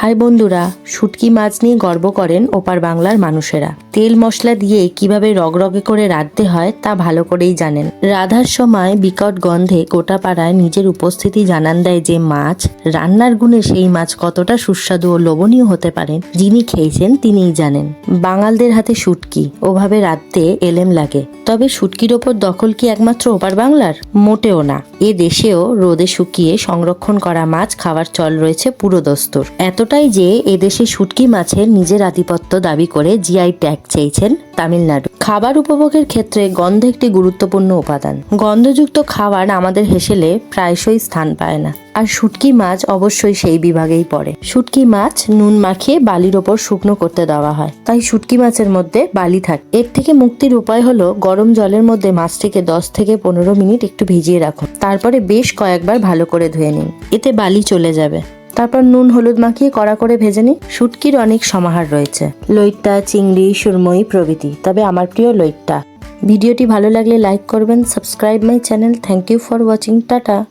High বন্ধুরা, শুটকি মাছ নিয়ে গর্ব করেন ওপার বাংলার মানুষেরা। তেল মশলা দিয়ে কীভাবে রগরগে করে রাঁধতে হয় তা ভালো করেই জানেন। রাধার সময় বিকট গন্ধে গোটা পাড়ায় নিজের উপস্থিতি জানান দেয় যে মাছ, রান্নার গুণে সেই মাছ কতটা সুস্বাদু ও লোভনীয় হতে পারেন যিনি খেয়েছেন তিনিই জানেন। বাঙালদের হাতে শুটকি, ওভাবে রাঁধতে এলেম লাগে। তবে শুটকির ওপর দখল কি একমাত্র ওপার বাংলার? মোটেও না। এ দেশেও রোদে শুকিয়ে সংরক্ষণ করা মাছ খাওয়ার চল রয়েছে পুরো দস্তুর। এতটাই যে এদেশে শুটকি মাছের নিজের আধিপত্য দাবি করে জিআই ট্যাগ চেয়েছেন তামিলনাড়ু। খাবার উপভোগের ক্ষেত্রে গন্ধ একটি গুরুত্বপূর্ণ উপাদান। গন্ধযুক্ত খাবার আমাদের হেসেলে প্রায়শই স্থান পায় না। আর শুটকি মাছ অবশ্যই সেই বিভাগেই পড়ে। শুটকি মাছ নুন মাখিয়ে বালির ওপর শুকনো করতে দেওয়া হয়। তাই শুটকি মাছের মধ্যে বালি থাকে। এর থেকে মুক্তির উপায় হলো গরম জলের মধ্যে মাছটিকে দশ থেকে পনেরো মিনিট একটু ভিজিয়ে রাখুন। তারপরে বেশ কয়েকবার ভালো করে ধুয়ে নিন। এতে বালি চলে যাবে। তারপর নুন হলুদ মাখিয়ে কড়া করে ভেজে নিই। শুটকির অনেক সমাহার রয়েছে। লইট্টা, চিংড়ি সুরমই প্রভৃতি। তবে আমার প্রিয় লইট্টা। ভিডিওটি ভালো লাগলে লাইক করবেন, subscribe my channel. Thank you for watching. Tata.